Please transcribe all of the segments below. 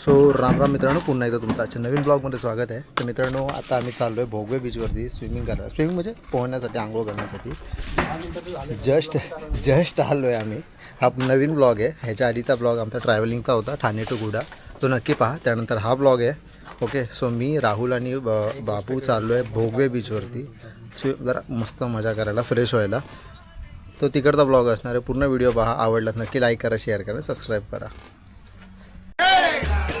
So Ram Ram मित्रांनो पुन्हा एकदा तुमचं आजच्या नवीन ब्लॉगमध्ये स्वागत आहे. तर मित्रांनो आता आम्ही चाललो आहे भोगवे बीचवरती स्विमिंग करायला. स्विमिंग म्हणजे पोहण्यासाठी आंघोळ करण्यासाठी. जस्ट जस्ट आलो आहे आम्ही. हा नवीन ब्लॉग आहे. ह्याच्या आधीचा ब्लॉग आमचा ट्रॅव्हलिंगचा होता ठाणे टू गुडा तो नक्की पहा. त्यानंतर हा ब्लॉग आहे. ओके सो मी राहुल आणि बापू चाललो आहे भोगवे बीचवरती स्वि जरा मस्त मजा करायला फ्रेश व्हायला. तो तिकडचा ब्लॉग असणार आहे. पूर्ण व्हिडिओ पहा. आवडलाच नक्की लाईक करा शेअर करा सबस्क्राईब करा. Hey!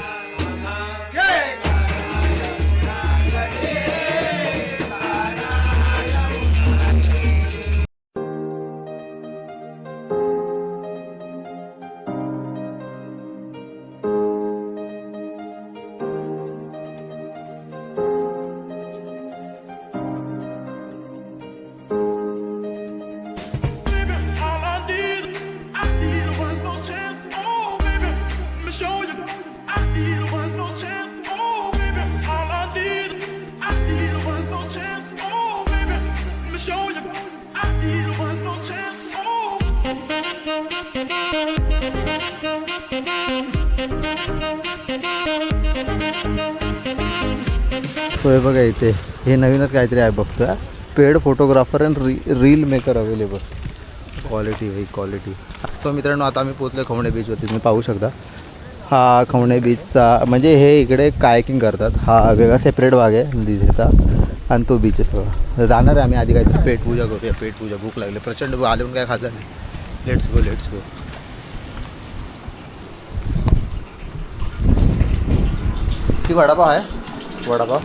सोय बघा इथे. हे नवीनच काहीतरी आहे बघतो paid photographer and re reel maker available quality भाई क्वालिटी सो मित्रांनो आता आम्ही पोचलो खवणे बीचवरती तुम्ही पाहू शकता. हा खवणे बीचचा म्हणजे हे इकडे कायकिंग करतात. हा वेगळा सेपरेट भाग आहे नदीचा आणि तो बीच आहे सगळा जाणार आहे आम्ही आधी काहीतरी. पेट पूजा करूया पेट पूजा. भूक लागली. प्रचंड भूक. आले पण काय खाल्लं नाही. लेट्स गो लेट्स गो ती वडापाव आहे? वडापाव.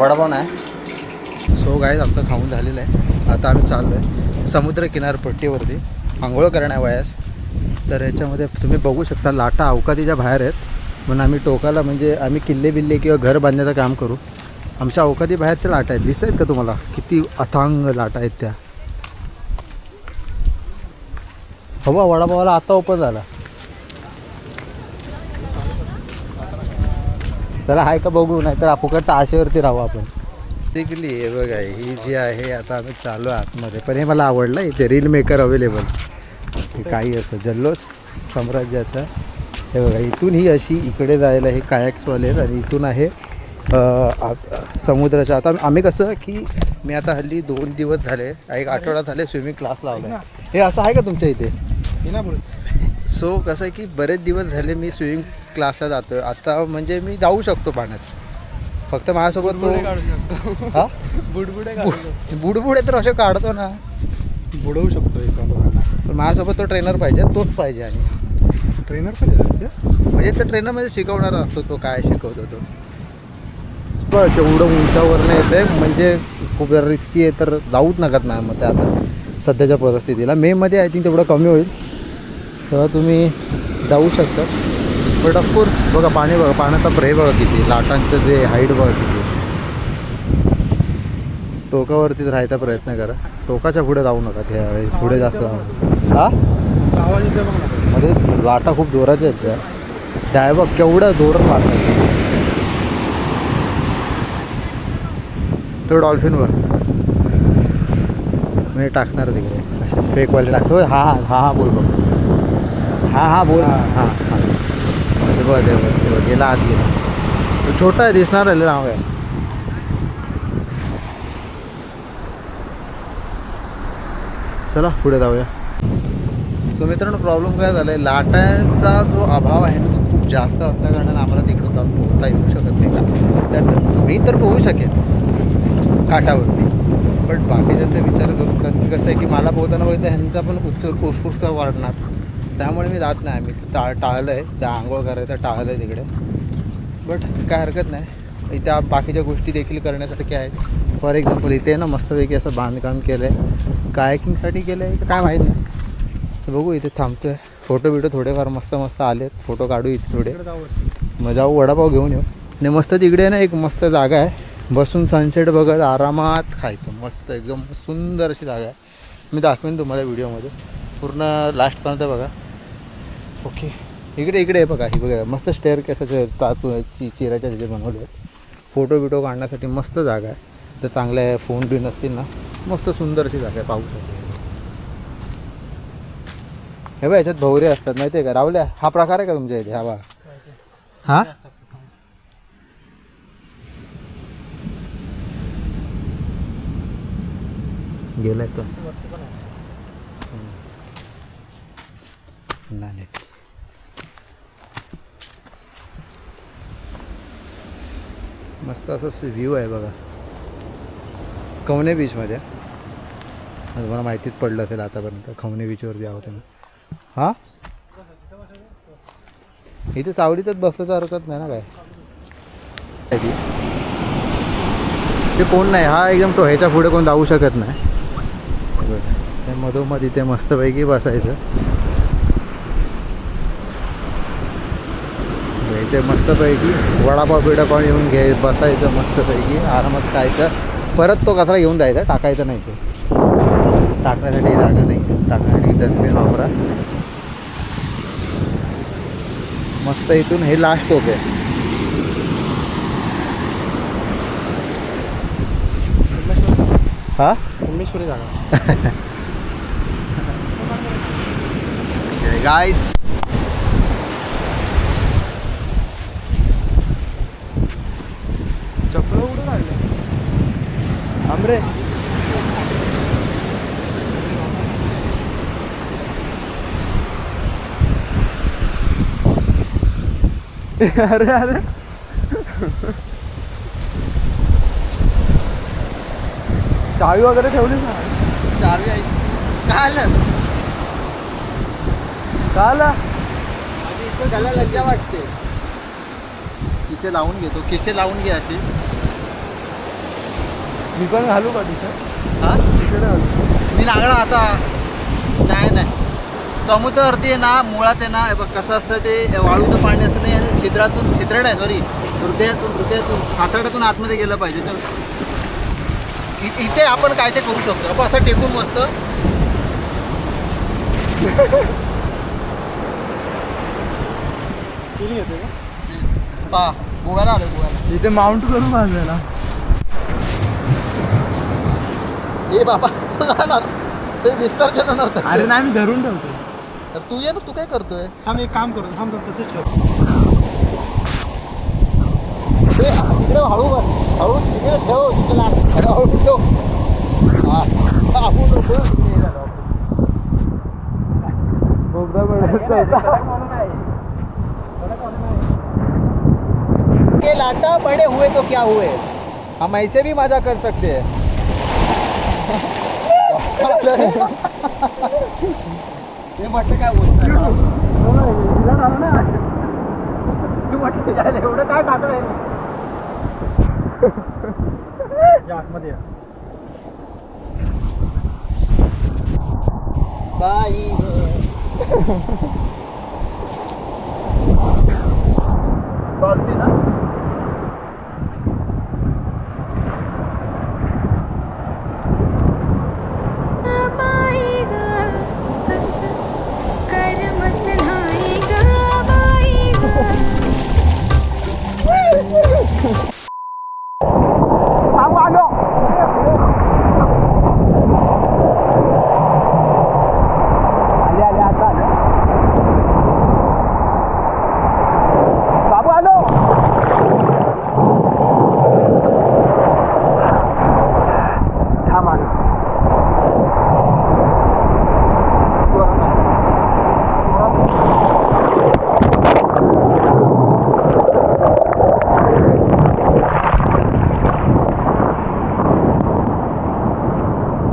वडापाव नाही. सो गाईज आमचं खाऊन झालेलं आहे. आता आम्ही चाललो आहे समुद्र किनारपट्टीवरती. आंघोळ करण्या वयास. तर याच्यामध्ये तुम्ही बघू शकता लाटा अवकातीच्या बाहेर आहेत. म्हणून आम्ही टोकाला म्हणजे आम्ही किल्ले बिल्ले किंवा घर बांधण्याचं काम करू. आमच्या अवकाती बाहेरच्या लाटा आहेत. दिसत आहेत का तुम्हाला? किती अथांग लाटा आहेत त्या. हवा वडापावाला आता ओपन झाला. चला आहे का बघू नाही तर फुकट आशेवरती राहू आपण. टिकली हे बघा ही जी आहे आता आम्ही चालू आहे आतमध्ये. पण हे मला आवडलं इथे रील मेकर अवेलेबल काही असं जल्लोष साम्राज्याचा. हे बघा इथून ही अशी इकडे जायला हे कायक्सवाले आहेत आणि इथून आहे समुद्राच्या. आता आम्ही कसं की मी आता हल्ली दोन दिवस झाले एक आठवडा झाले स्विमिंग क्लास लावला हे असं आहे का तुमच्या इथे? सो कसं आहे की बरेच दिवस झाले मी स्विमिंग क्लासला जातो आता म्हणजे मी जाऊ शकतो पाण्यात. फक्त माझ्यासोबत तो हा? बुडबुडे बुडबुडे तर असे काढतो ना. बुडवू शकतो एका पण माझ्यासोबत तो ट्रेनर पाहिजे तोच पाहिजे आणि ट्रेनर येतात म्हणजे तर ट्रेनरमध्ये शिकवणारा असतो तो काय शिकवतो तो. तेवढं उंचावर नाही येते म्हणजे खूप जरा रिस्की आहे तर जाऊच नका नाही मग ते आता. सध्याच्या परिस्थितीला. मेमध्ये आय थिंक तेवढं कमी होईल. तेव्हा तुम्ही जाऊ शकता. बट ऑफकोर्स बघा पाणी बघा पाण्याचा प्रे बघा किती लाटांचं जे हाईट बघा किती. टोकावरतीच राहायचा प्रयत्न करा. टोकाच्या पुढे जाऊ नका त्या पुढे जास्त हा? मध्ये लाटा खूप जोराच्या आहेत त्या. त्या बघ केवढं जोरात लाटा तो डॉल्फिन बघ. मी टाकणार तिकडे. असे फेकवाले टाकतो. हा हा हा हा बोल बघ. हा हा बोल. हां हां. ते बघ ते बघ ते बघ गेला आत गेला छोटा आहे दिसणार आहे नाव आहे चला पुढे जाऊया। सो मित्रांनो प्रॉब्लेम काय झाला आहे लाटांचा जो अभाव आहे ना तो खूप जास्त असल्या कारणाने आम्हाला तिकडं जाऊन पोहता येऊ शकत नाही का त्यात मी तर पोहू शकेन काठावरती. पण बाकीच्यांचा विचार करू कारण की कसं आहे की मला पोहताना बघितलं ह्यांचा पण उत्सुक उत्स्फूर्त वाढणार. त्यामुळे मी जात नाही. आम्ही टा टाळलं आहे त्या आंघोळ करायचं टाळलं आहे तिकडे. बट काय हरकत नाही. इथे बाकीच्या गोष्टी देखील करण्यासारख्या आहेत. फॉर एक्झाम्पल इथे ना मस्तपैकी असं बांधकाम केलं आहे कायकिंगसाठी केलं आहे काय माहीत नाही. बघू इथे थांबतो आहे फोटो बिटो थोडेफार मस्त मस्त आलेत. फोटो काढू इथे थोडे. मग जाऊ वडापाव घेऊन येऊ. आणि मस्त तिकडे ना एक मस्त जागा आहे. बसून सनसेट बघत आरामात खायचं. मस्त एकदम सुंदर अशी जागा आहे. मी दाखवेन तुम्हाला व्हिडिओमध्ये पूर्ण लास्टपर्यंत बघा. ओके. इकडे इकडे आहे बघा ही बघा. मस्त स्टेअर केसाचे तातून चि चिराच्या तिथे बनवले आहेत. फोटो बिटो काढण्यासाठी मस्त जागा आहे. तर चांगल्या फोन बिन असतील ना मस्त सुंदर अशी जागा आहे पाहू हे बघा याच्यात भवरे असतात माहिती आहे का? रावल्या हा प्रकार आहे का तुमच्या इथे? हा बा हा? गेलाय तो. नाही. मस्त असं व्ह्यू आहे बघा. कवणे बीचमध्ये तुम्हाला माहितीच पडलं असेल आतापर्यंत खवणे बीचवरती आहोत मी हां? इथे चावडीतच बसलं तर हरकत नाही ना काय? ती? ते कोण नाही हा एकदम तो ह्याच्या पुढे कोण जाऊ शकत नाही. मधोमध इथे मस्तपैकी बसायचं. इथे मस्तपैकी वडापाव बिडापाव येऊन घे बसायचं मस्तपैकी आरामात खायचं. परत तो कचरा घेऊन जायचा टाकायचा नाही तो. टाकण्यासाठी जागा नाही टाकण्यासाठी डस्टबिन वापरा. मस्त इथून हे लास्ट टोक आहे. हा? जागा. गाईज आमरे अरे अरे चावी वगैरे ठेवलीस ना चावी आहे. काय आलं? का आला? इथं त्याला लज्जा वाटते खिसे लावून घेतो. खिसे लावून घे असे. मी पण घालू का तिथं हा? तिकडे घालू. मी लागणार आता. नाही नाही. समुद्रावरती आहे ना मुळात आहे ना हे बघ कसं असतं ते वाळूचं पाणी असतं नाही आणि छिद्रातून छिद्र नाही सॉरी हृदयातून हृदयातून साताड्यातून आतमध्ये गेलं पाहिजे तर. इ- इथे आपण काय ते करू शकतो. आपण असं टेकून मस्त. किती येते का? स्पा. गोव्याला आलो गोव्याला. इथे माउंट करून माझं ए बाबा राहणार. ते विसर्जन होणार त्याचं. अरे नाही मी धरून ठेवतो. तर तू ये ना तू काय करतोय? थांब एक काम करतो थांब थांब तसंच ठेव. ते तिकडे हळू बस. हळू तिकडे ठेव तिकडे लाग. अरे हळू ठेव. हा आपण नको तिकडे के लाटा बड़े हुए तो क्या हुए? हम ऐसे भी मजा कर सकते हैं. हे म्हटलं काय बोलतोय? मी म्हटलं एवढं काय टाकलंय आतमध्ये बाई चालते ना?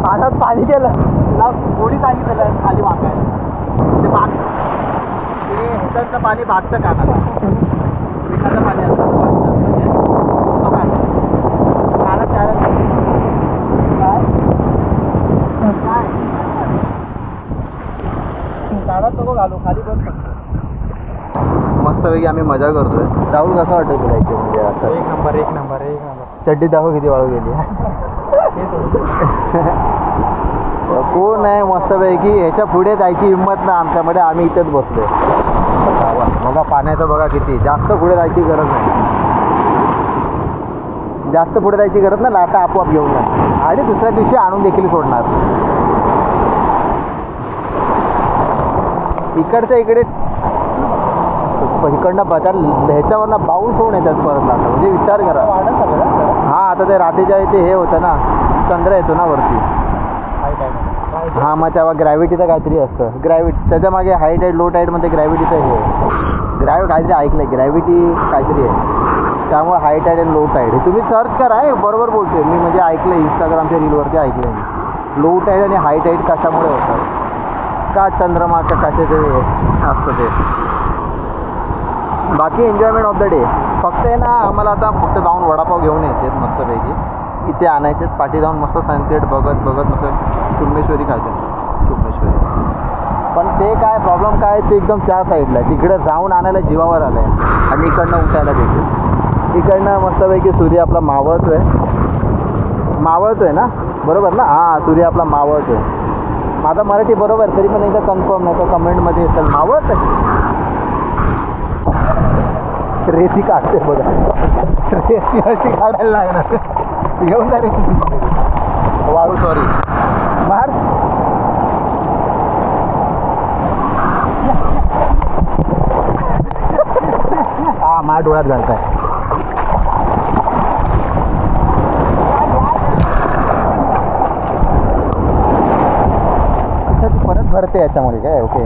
हातात पाणी गेलं ना कोणी सांगितलं खाली वाकायला. ते बाग ते ह्याच्यातलं पाणी भागतं कानाला एखादं पाणी असतं. म्हणजे घालू खाली फक्त. मस्तपैकी आम्ही मजा करतोय. राहुल कसं वाटतं तुला इथे? म्हणजे असं. एक नंबर एक नंबर एक नंबर. चड्डी दाखव किती वाळू गेली. कोण नाही मस्तपैकी ह्याच्या पुढे जायची हिंमत ना आमच्यामध्ये. आम्ही इथेच बसलो बघा पाण्याचं बघा किती. जास्त पुढे जायची गरज नाही. जास्त पुढे जायची गरज नाही लाटा आपोआप घेऊन जाणार आणि दुसऱ्या दिवशी आणून देखील सोडणार. इकडच्या इकडे इकडनं बदल ह्याच्यावरनं बाऊल होऊन येतात परत लाटा. म्हणजे विचार करा. हा आता ते रात्रीच्या इथे हे होतं ना चंद्र येतो ना वरती. हा मग तेव्हा ग्रॅव्हिटीचं काहीतरी असतं. ग्रॅव्हिटी त्याच्यामागे हाय टाईड लो टाईडमध्ये ग्रॅव्हिटीचं हे ग्रॅव्हि काहीतरी ऐकलं आहे ग्रॅव्हिटी काहीतरी आहे. त्यामुळे हाय टाईड आणि लो टाईड तुम्ही सर्च करा हे बरोबर बोलतोय. मी म्हणजे ऐकलं इंस्टाग्रामच्या रीलवरती ऐकलं मी. लो टाईड आणि हाय टाईड कशामुळे होतात? का चंद्रमाच्या का कशाचे हे असतं ते? बाकी एन्जॉयमेंट ऑफ द डे फक्त आहे ना आम्हाला आता फक्त जाऊन वडापाव घेऊन यायचे आहेत मस्तपैकी. इथे आणायचे आहेत पाठी जाऊन मस्त सनसेट बघत बघत मस्त चुम्मेश्वरी खायचं चुम्मेश्वरी. पण ते काय प्रॉब्लेम काय ते एकदम त्या साईडला आहे. तिकडे जाऊन आणायला जीवावर आलं आहे आणि इकडनं उठायला देखील इकडनं मस्तपैकी सूर्य आपला मावळतोय. मावळतोय ना? बरोबर ना? हां सूर्य आपला मावळतोय. माझा मराठी बरोबर तरी पण एकदा कन्फर्म नाही तर कमेंटमध्ये येतात मावळत रेती काढते बघा. रेती अशी काढायला लागणार. घेऊन जा रेती वाळू सॉरी मार हा मा डोळ्यात घालताय. अच्छा ती परत भरते याच्यामुळे काय? ओके.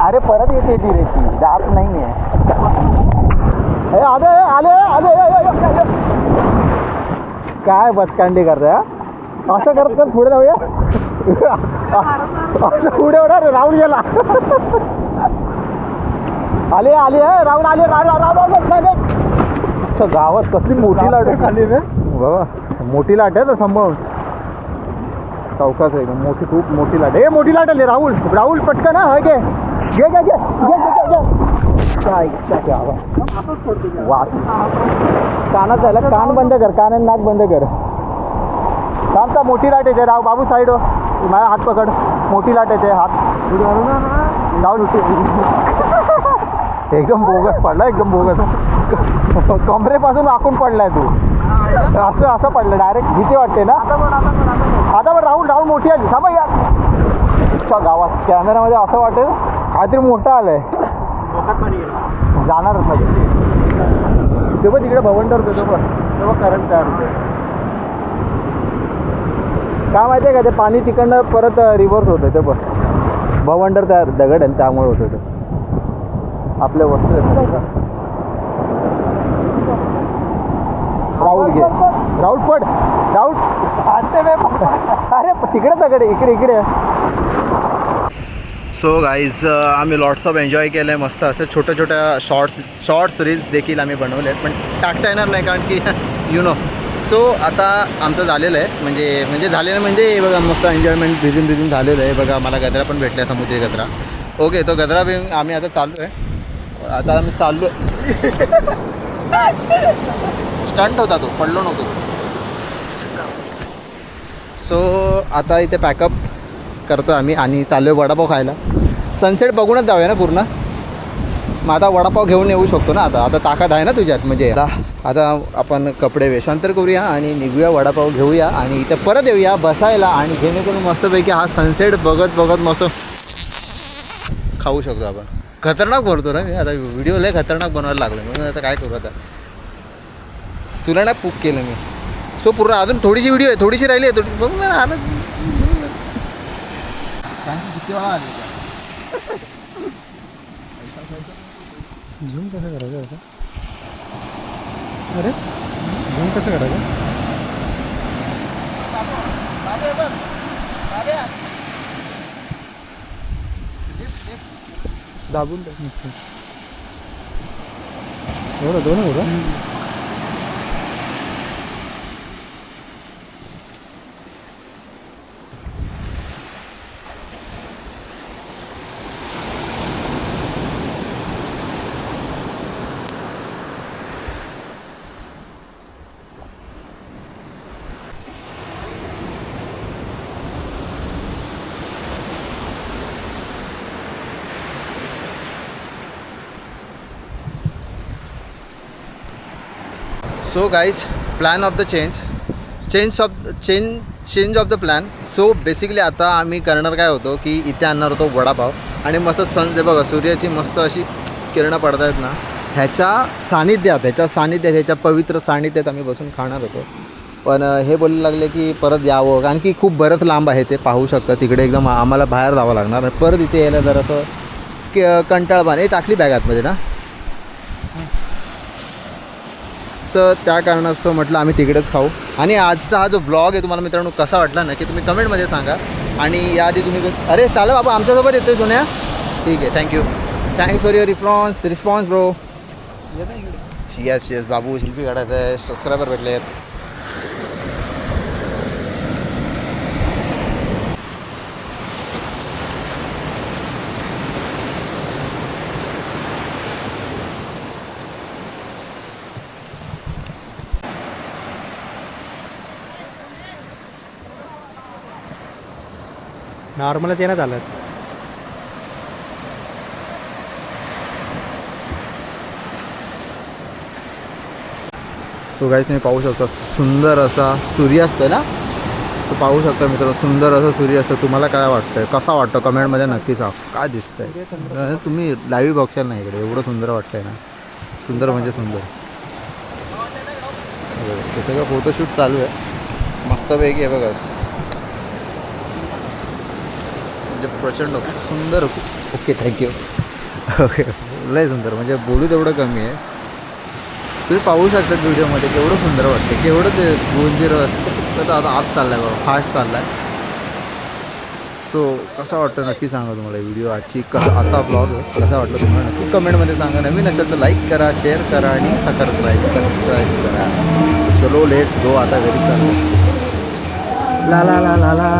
अरे परत येते ती रेती जात नाही आहे काय बचकांडी करताय हा? असं करत करत पुढे जाऊया? असं पुढे होणार राहुल गेला. आले आले राहुल आले नाही. अच्छा गावात कसली मोठी लाट आहे. खाली रे. बाबा मोठी लाट आहे ना सांभाळून चौकाच आहे मोठी खूप मोठी लाट आहे. ए मोठी लाट आली राहुल. राहुल पटकन हा घे घे घे घे घे घे. कानात झाला कान बंद कर कान आणि नाक बंद कर. थांबता मोठी लाट येते. राव बाबू साईड माझा हात पकड. मोठी लाट येते हात. राहुल एकदम बोगस पडला एकदम बोगस. कमरेपासून आखून पडलाय तू. असं असं पडलं डायरेक्ट भीती वाटते ना? आता पण राहुल राहुल मोठी आली. थांबा या गावात कॅमेरामध्ये असं वाटेल काहीतरी मोठं आलंय. डोक्यात पाणी गेलं जाणारच नाही तेव्हा तिकडे भवंडर होतो तेव्हा. तेव्हा करंट तयार होते. काय माहिती आहे का ते पाणी तिकडनं परत रिव्हर्स होतं ते बघ. भवंडर तयार दगड आहे त्यामुळे होतं ते. आपल्या वस्तू आहेत. राहुल घे. राहुल पड. राहुल. अरे तिकडे दगड इकडे इकडे. सो गाईज uh, आम्ही लॉट्स ऑफ एन्जॉय केलं आहे मस्त असं छोट्या छोट्या शॉर्ट्स शॉर्ट्स रील्स देखील आम्ही बनवले आहेत पण टाकता येणार नाही कारण की यु नो सो आता आमचं झालेलं आहे. म्हणजे म्हणजे झालेलं म्हणजे हे बघा मस्त एन्जॉयमेंट भिजून भिजून झालेलं आहे. बघा मला गजरा पण भेटला समुद्री गजरा. ओके तो गजरा बी आम्ही आता चाललो आहे आता आम्ही चाललो स्टंट होता तो पडलो नव्हतो. सो आता इथे पॅकअप करतो आम्ही आणि चाललो वडापाव खायला. सनसेट बघूनच जाऊया ना पूर्ण. मग आता वडापाव घेऊन येऊ शकतो ना आता. आता ताकद आहे ना तुझ्यात म्हणजे. आता आपण कपडे वेषांतर करूया आणि निघूया वडापाव घेऊया आणि इथे परत येऊया बसायला. आणि जेणेकरून मस्तपैकी हा सनसेट बघत बघत मस्त खाऊ शकतो आपण. खतरनाक बनवतो ना मी. आता व्हिडिओ लय खतरनाक बनवायला लागलो म्हणून आता काय करू आता? तुला नाही पुक केलं मी. सो पूर्ण अजून थोडीशी व्हिडिओ आहे. थोडीशी राहिली आहे. थोडी बघ ना आलं किती वेळा आली झूम कसं करायचं आता अरे झूम कसं करायचं दाबून एवढं दोन एवढं so guys plan of the change change of change change of the plan so basically आता आम्ही करणार काय होतो की इथे आणणार होतो वडापाव. आणि मस्त सन जे बघा सूर्याची मस्त अशी किरणं पडत आहेत ना. ह्याच्या सानिध्यात ह्याच्या सानिध्यात ह्याच्या पवित्र सानिध्यात आम्ही बसून खाणार होतो. पण हे बोलायला लागले की परत यावं. कारण की खूप बरंच लांब आहे ते पाहू शकता. तिकडे एकदम आम्हाला बाहेर जावं लागणार. परत इथे यायला जरासं क कंटाळवाण. हे टाकली बॅग आतमध्ये ना. सो त्या कारणास्तव म्हटलं आम्ही तिकडेच खाऊ. आणि आजचा हा जो ब्लॉग आहे तुम्हाला मित्रांनो कसा वाटला ना की तुम्ही कमेंटमध्ये सांगा. आणि याआधी तुम्ही अरे चालेल बाबा आमच्यासोबत येतोय सोन्या ठीक आहे thank you thanks for your response response bro yes yes बाबू शिल्पी काढायचं आहे सबस्क्रायबर भेटले आहेत नॉर्मलच येण्यात आलं सो गाईज तुम्ही पाहू शकता सुंदर असा सूर्यास्त ना? तो पाहू शकता मित्र सुंदर असा सूर्यास्त. तुम्हाला काय वाटतंय? कसा वाटतं? कमेंटमध्ये नक्की सांग. काय दिसतंय? तुम्ही लाईव्ह बघशाल ना इकडे. एवढं सुंदर वाटतंय ना? सुंदर म्हणजे सुंदर. तिथे का फोटोशूट चालू आहे. मस्तपैकी आहे बघा. म्हणजे प्रचंड सुंदर ओके थँक्यू ओके लय सुंदर म्हणजे बोलू तेवढं कमी आहे. तुम्ही पाहू शकता व्हिडिओमध्ये केवढं सुंदर वाटतं केवढं ते गोंजीर तर आता आत चाललाय बाबा फास्ट चाललाय. सो कसा वाटतं नक्की सांगा तुम्हाला व्हिडिओ आजची कसा आता ब्लॉग कसा वाटलं तुम्हाला नक्की कमेंटमध्ये सांगा. नवीन असेल तर लाईक करा शेअर करा आणि सबस्क्राईब सबस्क्राईब करा चलो लेट गो आता घरी चालू. ला ला ला ला ला.